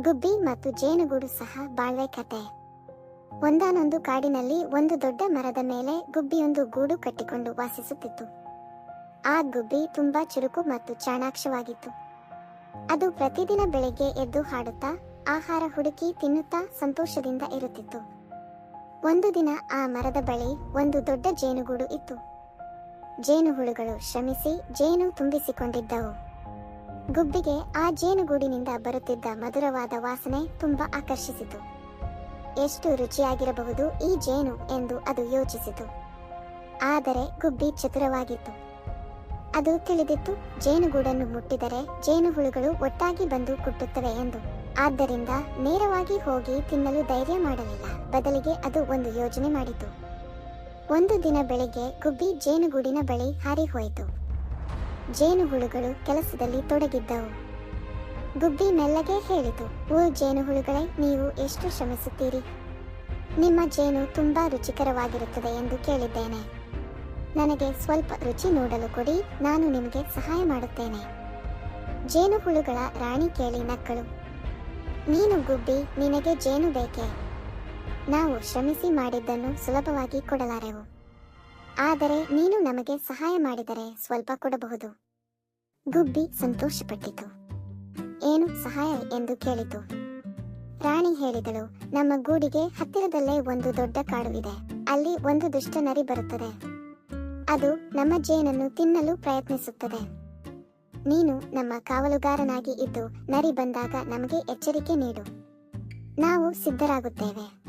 ಗುಬ್ಬಿ ಮತ್ತು ಜೇನುಗೂಡು ಸಹ ಬಾಳ್ವೆ ಕತೆ. ಒಂದಾನೊಂದು ಕಾಡಿನಲ್ಲಿ ಒಂದು ದೊಡ್ಡ ಮರದ ಮೇಲೆ ಗುಬ್ಬಿಯೊಂದು ಗೂಡು ಕಟ್ಟಿಕೊಂಡು ವಾಸಿಸುತ್ತಿತ್ತು. ಆ ಗುಬ್ಬಿ ತುಂಬಾ ಚುರುಕು ಮತ್ತು ಚಾಣಾಕ್ಷವಾಗಿತ್ತು. ಅದು ಪ್ರತಿದಿನ ಬೆಳಿಗ್ಗೆ ಎದ್ದು ಹಾಡುತ್ತಾ, ಆಹಾರ ಹುಡುಕಿ ತಿನ್ನುತ್ತಾ ಸಂತೋಷದಿಂದ ಇರುತ್ತಿತ್ತು. ಒಂದು ದಿನ ಆ ಮರದ ಬಳಿ ಒಂದು ದೊಡ್ಡ ಜೇನುಗೂಡು ಇತ್ತು. ಜೇನುಹುಳುಗಳು ಶ್ರಮಿಸಿ ಜೇನು ತುಂಬಿಸಿಕೊಂಡಿದ್ದವು. ಗುಬ್ಬಿಗೆ ಆ ಜೇನುಗೂಡಿನಿಂದ ಬರುತ್ತಿದ್ದ ಮಧುರವಾದ ವಾಸನೆ ತುಂಬಾ ಆಕರ್ಷಿಸಿತು. ಎಷ್ಟು ರುಚಿಯಾಗಿರಬಹುದು ಈ ಜೇನು ಎಂದು ಅದು ಯೋಚಿಸಿತು. ಆದರೆ ಗುಬ್ಬಿ ಚತುರವಾಗಿತ್ತು. ಅದು ತಿಳಿದಿತ್ತು ಜೇನುಗೂಡನ್ನು ಮುಟ್ಟಿದರೆ ಜೇನುಹುಳುಗಳು ಒಟ್ಟಾಗಿ ಬಂದು ಕುಟ್ಟುತ್ತವೆ ಎಂದು. ಆದ್ದರಿಂದ ನೇರವಾಗಿ ಹೋಗಿ ತಿನ್ನಲು ಧೈರ್ಯ ಮಾಡಲಿಲ್ಲ. ಬದಲಿಗೆ ಅದು ಒಂದು ಯೋಜನೆ ಮಾಡಿತು. ಒಂದು ದಿನ ಬೆಳಿಗ್ಗೆ ಗುಬ್ಬಿ ಜೇನುಗೂಡಿನ ಬಳಿ ಹಾರಿ ಹೋಯಿತು. ಜೇನುಹುಳುಗಳು ಕೆಲಸದಲ್ಲಿ ತೊಡಗಿದ್ದವು. ಗುಬ್ಬಿ ಮೆಲ್ಲಗೆ ಹೇಳಿತು, ಓ ಜೇನುಹುಳುಗಳೇ, ನೀವು ಎಷ್ಟು ಶ್ರಮಿಸುತ್ತೀರಿ? ನಿಮ್ಮ ಜೇನು ತುಂಬಾ ರುಚಿಕರವಾಗಿರುತ್ತದೆ ಎಂದು ಕೇಳಿದ್ದೇನೆ. ನನಗೆ ಸ್ವಲ್ಪ ರುಚಿ ನೋಡಲು ಕೊಡಿ, ನಾನು ನಿಮಗೆ ಸಹಾಯ ಮಾಡುತ್ತೇನೆ. ಜೇನುಹುಳುಗಳ ರಾಣಿ ಕೇಳಿ ನಕ್ಕಳು. ನೀನು ಗುಬ್ಬಿ, ನಿನಗೆ ಜೇನು ಬೇಕೆ? ನಾವು ಶ್ರಮಿಸಿ ಮಾಡಿದ್ದನ್ನು ಸುಲಭವಾಗಿ ಕೊಡಲಾರೆವು. ಆದರೆ ನೀನು ನಮಗೆ ಸಹಾಯ ಮಾಡಿದರೆ ಸ್ವಲ್ಪ ಕೊಡಬಹುದು. ಗುಬ್ಬಿ ಸಂತೋಷಪಟ್ಟಿತು. ಏನು ಸಹಾಯ ಎಂದು ಕೇಳಿತು. ರಾಣಿ ಹೇಳಿದಳು, ನಮ್ಮ ಗೂಡಿಗೆ ಹತ್ತಿರದಲ್ಲೇ ಒಂದು ದೊಡ್ಡ ಕಾಡುವಿದೆ. ಅಲ್ಲಿ ಒಂದು ದುಷ್ಟ ನರಿ ಬರುತ್ತದೆ. ಅದು ನಮ್ಮ ಜೇನನ್ನು ತಿನ್ನಲು ಪ್ರಯತ್ನಿಸುತ್ತದೆ. ನೀನು ನಮ್ಮ ಕಾವಲುಗಾರನಾಗಿ ಇದ್ದು ನರಿ ಬಂದಾಗ ನಮಗೆ ಎಚ್ಚರಿಕೆ ನೀಡು. ನಾವು ಸಿದ್ಧರಾಗುತ್ತೇವೆ.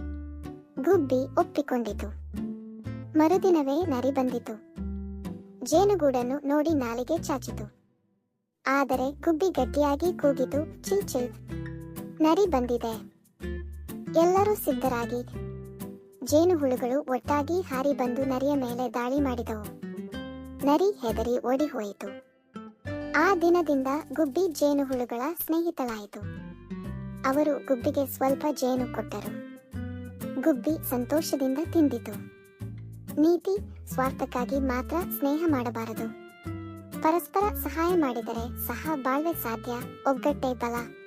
ಗುಬ್ಬಿ ಒಪ್ಪಿಕೊಂಡಿತು. ಮರುದಿನವೇ ನರಿ ಬಂದಿತು. ಜೇನುಗೂಡನ್ನು ನೋಡಿ ನಾಲಿಗೆ ಚಾಚಿತು. ಆದರೆ ಗುಬ್ಬಿ ಗಟ್ಟಿಯಾಗಿ ಕೂಗಿತು ಚಿಲ್ ನರಿ ಬಂದಿದೆ. ಎಲ್ಲರೂ ಸಿದ್ಧರಾಗಿ. ಜೇನುಹುಳುಗಳು ಒಟ್ಟಾಗಿ ಹಾರಿ ಬಂದು ನರಿಯ ಮೇಲೆ ದಾಳಿ ಮಾಡಿದವು. ನರಿ ಹೆದರಿ ಓಡಿ ಹೋಯಿತು ಆ ದಿನದಿಂದ ಗುಬ್ಬಿ ಜೇನುಹುಳುಗಳ ಸ್ನೇಹಿತಳಾಯಿತು. ಅವರು ಗುಬ್ಬಿಗೆ ಸ್ವಲ್ಪ ಜೇನು ಕೊಟ್ಟರು. ಗುಬ್ಬಿ ಸಂತೋಷದಿಂದ ತಿಂದಿತು. ನೀತಿ ಸ್ವಾರ್ಥಕ್ಕಾಗಿ ಮಾತ್ರ ಸ್ನೇಹ ಮಾಡಬಾರದು. ಪರಸ್ಪರ ಸಹಾಯ ಮಾಡಿದರೆ ಸಹ ಬಾಳ್ವೆ ಸಾಧ್ಯ ಒಗ್ಗಟ್ಟೆ ಬಲ.